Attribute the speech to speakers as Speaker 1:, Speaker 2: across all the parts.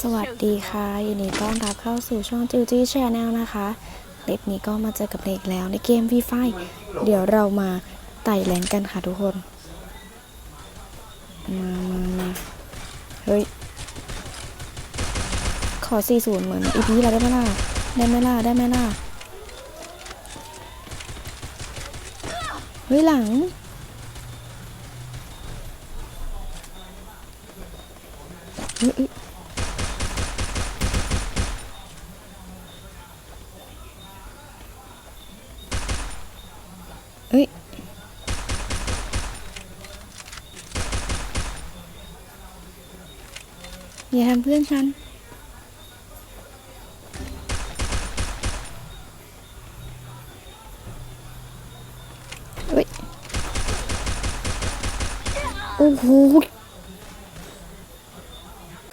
Speaker 1: สวัสดีค่ะยินดีต้อนรับเข้าสู่ช่องจิวจี้ชแนลนะคะ คลิปนี้ก็มาเจอกับเด็กแล้วในเกมฟรีไฟเดี๋ยวเรามาไต่แรงกันค่ะทุกคน มามามาเฮ้ย ขอ 40 เหมือนอีพีเราได้ไหมล่ะ ได้ไหมล่ะ ได้ไหมล่ะ เฮ้ย หลังเฮ้ย เอ้ยอยอย่าทำเพื่อนฉัน เฮ้ย โอ้โห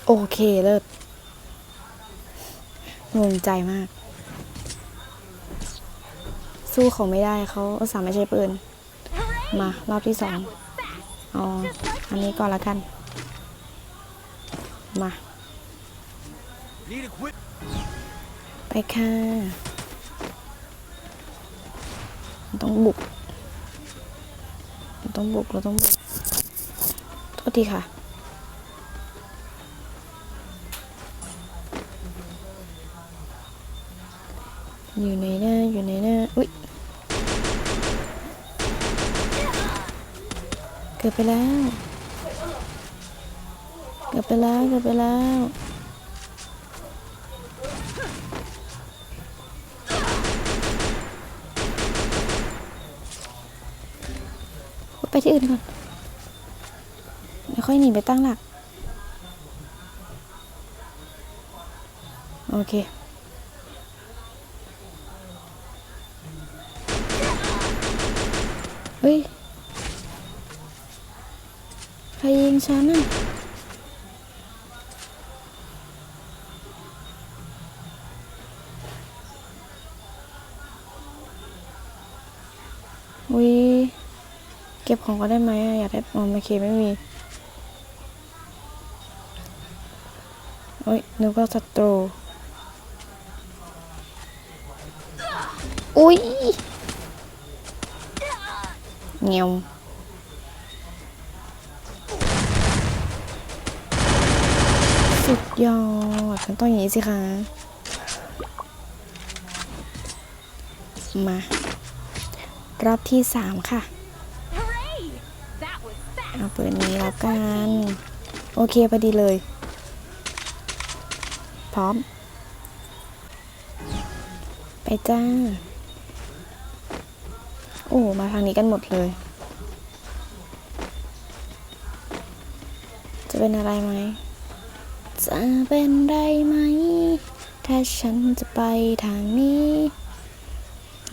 Speaker 1: โอเคเลิศงงใจมาก สู้เขาไม่ได้เขาสาห์ไม่ใช่ปืน มารอบที่สองอ๋ออันนี้ก่อนละกัน มาไปค่ะต้องบุกต้องบุกเราต้องบุกโทษทีค่ะอยู่ในหน้าอยู่ในหน้าอุ๊ย เกิดไปแล้ว เกิดไปแล้ว เกิดไปแล้ว ไปที่อื่นก่อนไม่ค่อยหนีไปตั้งหลัก โอเคเฮ้ย รยิงฉันน่ะอุ้ยเก็บของก็ได้ไหมอะอยากได้อ๋อโอเคไม่มีโอ้ยนึกว่าศัตรูอุ้ยเงียว สุดยอดมันต้องอย่างนี้สิคะ มา รอบที่สามค่ะ เอาเปิดนี้แล้วกัน โอเคพอดีเลย พร้อม ไปจ้า โอ้ มาทางนี้กันหมดเลย จะเป็นอะไรไหม จะเป็นไรไหม ถ้าฉันจะไปทางนี้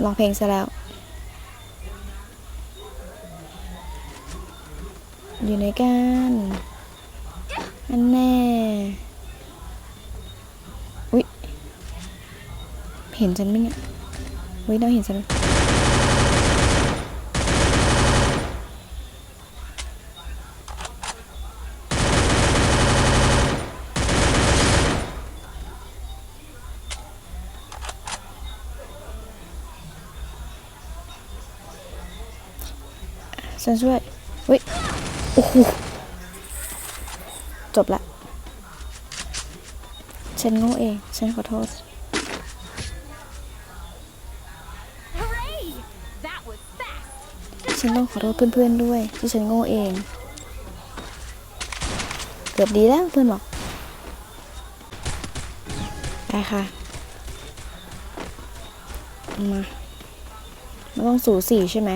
Speaker 1: ร้องเพลงซะแล้ว อยู่ในกันอันแน่อุ๊ย เห็นฉันไหมเนี่ยอุ๊ยน้องเห็นฉัน ฉันช่วยอุ๊ยโอ้โหจบละ ฉันโง่เอง ฉันขอโทษ
Speaker 2: Hooray! That was fast.
Speaker 1: ฉันต้องขอโทษเพื่อนๆด้วย ที่ฉันโง่เอง เกือบดีแล้วเพื่อนบอกไปค่ะมามันต้องสูสีใช่ไหม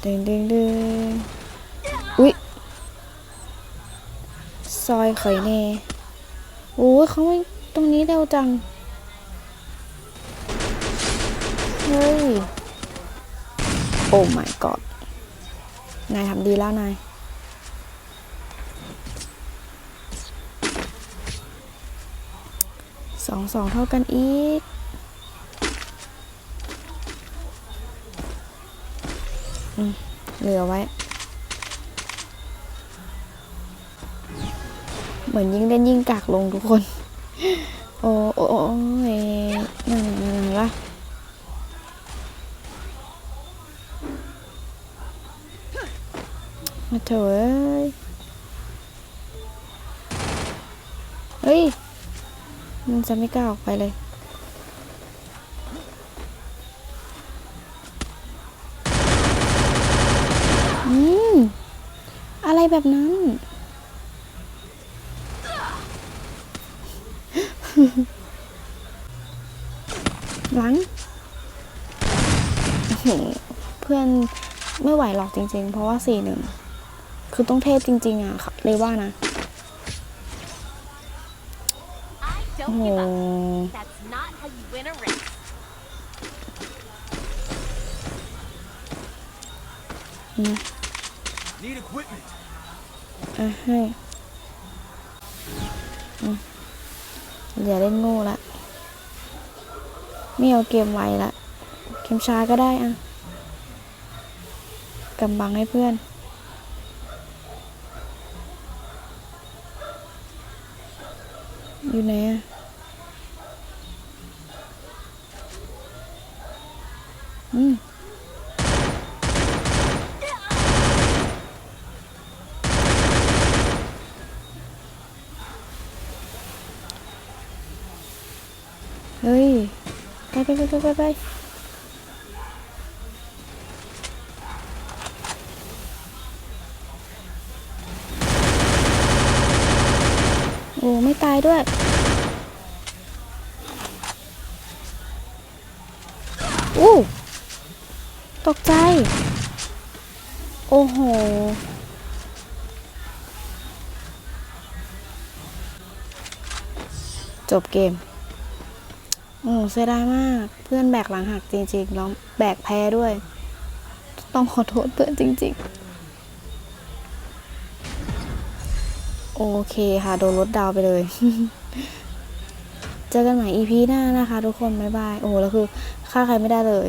Speaker 1: เด้งเด้งเด้งอุ๊ยซอยเขยเน่โอ้ยเขาไม่ตรงนี้เร็วจัง เฮ้ย โอ้ my god นายทำดีแล้วนายสองสองเท่ากันอีก เหลือไว้ เหมือนยิ่งเล่นยิ่งกากลงทุกคน โอ้โอ้โอ้นั่นนั่งละมาเถอะเฮ้ย มันจะไม่กล้าออกไปเลย แบบนั้น หลัง โอ้โห เพื่อนไม่ไหวหรอกจริง ๆ เพราะว่าสี่หนึ่ง คือต้องเทพจริง ๆ อะค่ะเลยว่านะ โอ้โห
Speaker 2: give up.
Speaker 1: อะให้อย่าเล่นโง่ละไม่เอาเกมไวละเกมช้าก็ได้อะกำบังให้เพื่อนอยู่ไหนอะ ฮ้ยไปไปไปไปไปไปโอ้ไม่ตายด้วยอู้ตกใจ โอ้โหจบเกม โอ้เสียดายมาก เพื่อนแบกหลังหักจริงๆ แล้วแบกแพ้ด้วย ต้องขอโทษเพื่อนจริง ๆ โอเคค่ะ โดนรถดาวไปเลย เจอกันใหม่ EP หน้านะคะ ทุกคน บ๊ายบาย โอ้แล้วคือฆ่าใครไม่ได้เลย